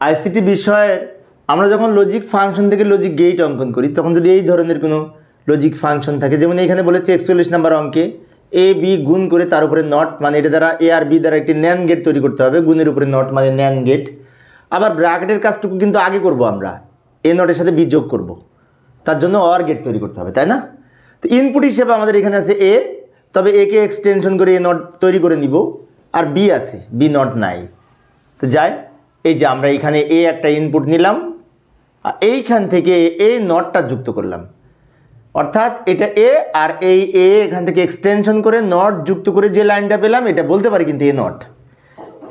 ICT বিষয়ের আমরা যখন লজিক ফাংশন থেকে লজিক গেট অঙ্কন করি, তখন যদি এই ধরনের কোনো লজিক ফাংশন থাকে, যেমন এখানে বলেছে একচল্লিশ নাম্বার অঙ্কে এ বি গুণ করে তার উপরে নট মানে এটা দ্বারা এ আর বি দ্বারা একটি ন্যান গেট তৈরি করতে হবে, গুণের উপরে নট মানে ন্যান গেট আবার ব্র্যাকেটের কাজটুকু কিন্তু আগে করব আমরা এ নটের সাথে বি যোগ করব, তার জন্য অর গেট তৈরি করতে হবে, তাই না? তো ইনপুট হিসেবে আমাদের এখানে আছে এ তবে একে এক্সটেনশন করে এ নট তৈরি করে নিব, আর বি আছে বি নট নাই। তো যাই এই যে আমরা এখানে এ একটা ইনপুট নিলাম, আর এইখান থেকে এ নটটা যুক্ত করলাম। অর্থাৎ এটা এ আর এই এ এখান থেকে এক্সটেনশন করে নট যুক্ত করে যে লাইনটা পেলাম, এটা বলতে পারি কিন্তু এ নট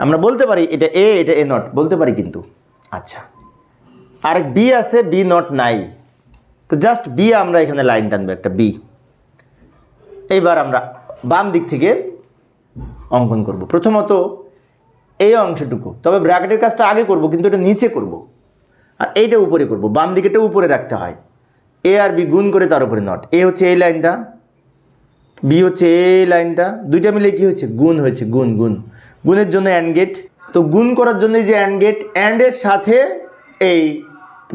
আমরা বলতে পারি এটা এ এটা এ নট বলতে পারি কিন্তু। আচ্ছা। আর বি আছে বি নট নাই। তো জাস্ট বি আমরা এখানে লাইন টানবো, একটা বি এইবার আমরা বাম দিক থেকে অঙ্কন করব। প্রথমত এই অংশটুকু। তবে ব্র্যাকেটের কাজটা আগে করব, কিন্তু এটা নিচে করব। আর এইটা উপরে করব, বাম দিকেটা উপরে রাখতে হয়। এ আর বি গুণ করে তার উপরে নট। এ হচ্ছে এই লাইনটা, বি হচ্ছে এই লাইনটা, দুইটা মিলে কি হয়েছে? গুণ হয়েছে, গুণ গুণ। গুণের জন্য অ্যান্ড গেট তো গুণ করার জন্য যে অ্যান্ড গেট অ্যান্ডের সাথে এই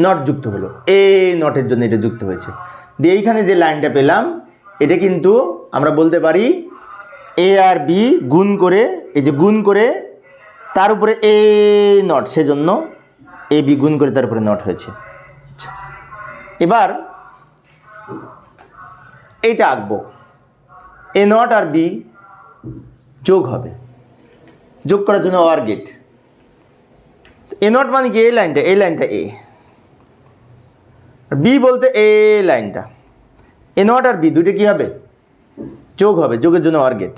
নট যুক্ত হলো। এই নটের জন্য এটা যুক্ত হয়েছে। দিয়ে এইখানে যে লাইনটা পেলাম, এটা কিন্তু আমরা বলতে পারি এ আর বি গুণ করে, এই যে গুণ করে তার উপরে এ নট সেজন্য এ বি গুণ করে তার উপরে নট হয়েছে। এবার এইটা আঁকবো। এ নট আর বি যোগ হবে। যোগ করার জন্য আর গেট এ নট মানে কি? এই লাইনটা এই লাইনটা এ বি বলতে এ লাইনটা। এ নট আর বি দুটো কি হবে? যোগ হবে, যোগের জন্য আর গেট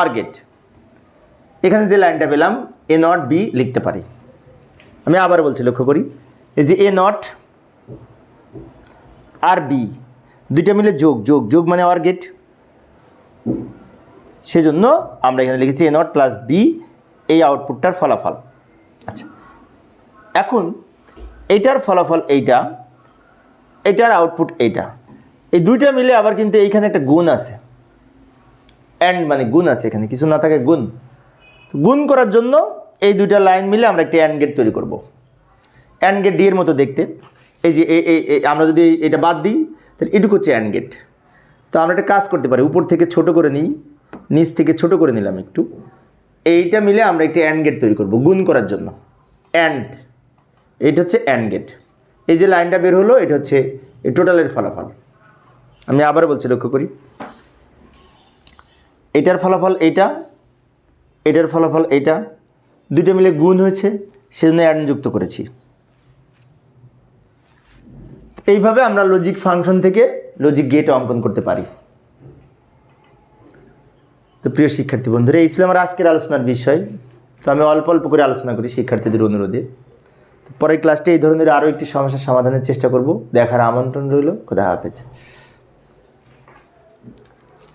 আর গেট এখানে যে লাইনটা পেলাম এ নট বি লিখতে পারি। আমি আবার বলছি, লক্ষ্য করি। এই যে এ নট আর বি দুইটা মিলে যোগ যোগ যোগ মানে আর গেট সেজন্য আমরা এখানে লিখেছি এ নট প্লাস বি এই আউটপুটটার ফলাফল। আচ্ছা এখন এইটার ফলাফল এইটা, এটার আউটপুট এইটা। এই দুইটা মিলে আবার কিন্তু এইখানে একটা গুণ আছে। অ্যান্ড মানে গুণ আছে এখানে, কিছু না থাকে গুণ। গুণ করার জন্য এই দুইটা লাইন মিলে আমরা একটা অ্যান্ড গেট তৈরি করব। অ্যান্ড গেট ডি এর মতো দেখতে। এই যে আমরা যদি এটা বাদ দিই, তাহলে এটুকু হচ্ছে অ্যান্ড গেট তো আমরা একটা কাজ করতে পারি, উপর থেকে ছোট করে নিই, নিচ থেকে ছোট করে নিলাম একটু। এইটা মিলে আমরা একটা অ্যান্ড গেট তৈরি করব গুণ করার জন্য। অ্যান্ড এটা হচ্ছে অ্যান্ড গেট এই যে লাইনটা বের হলো, এটা হচ্ছে এই টোটালের ফলাফল। আমি আবারও বলছি, লক্ষ্য করি। এটার ফলাফল এইটা এটার ফলাফল এইটা। দুইটা মিলে গুণ হয়েছে, সেজন্য অ্যান্ড যুক্ত করেছি। এইভাবে আমরা লজিক ফাংশন থেকে লজিক গেট অঙ্কন করতে পারি। তো প্রিয় শিক্ষার্থী বন্ধুরা, এই ছিল আমার আজকের আলোচনার বিষয়। তো আমি অল্প অল্প করে আলোচনা করি শিক্ষার্থীদের অনুরোধে। পরের ক্লাসটি এই ধরনের আরও একটি সমস্যার সমাধানের চেষ্টা করব। দেখার আমন্ত্রণ রইল। খোদা হাফেজ।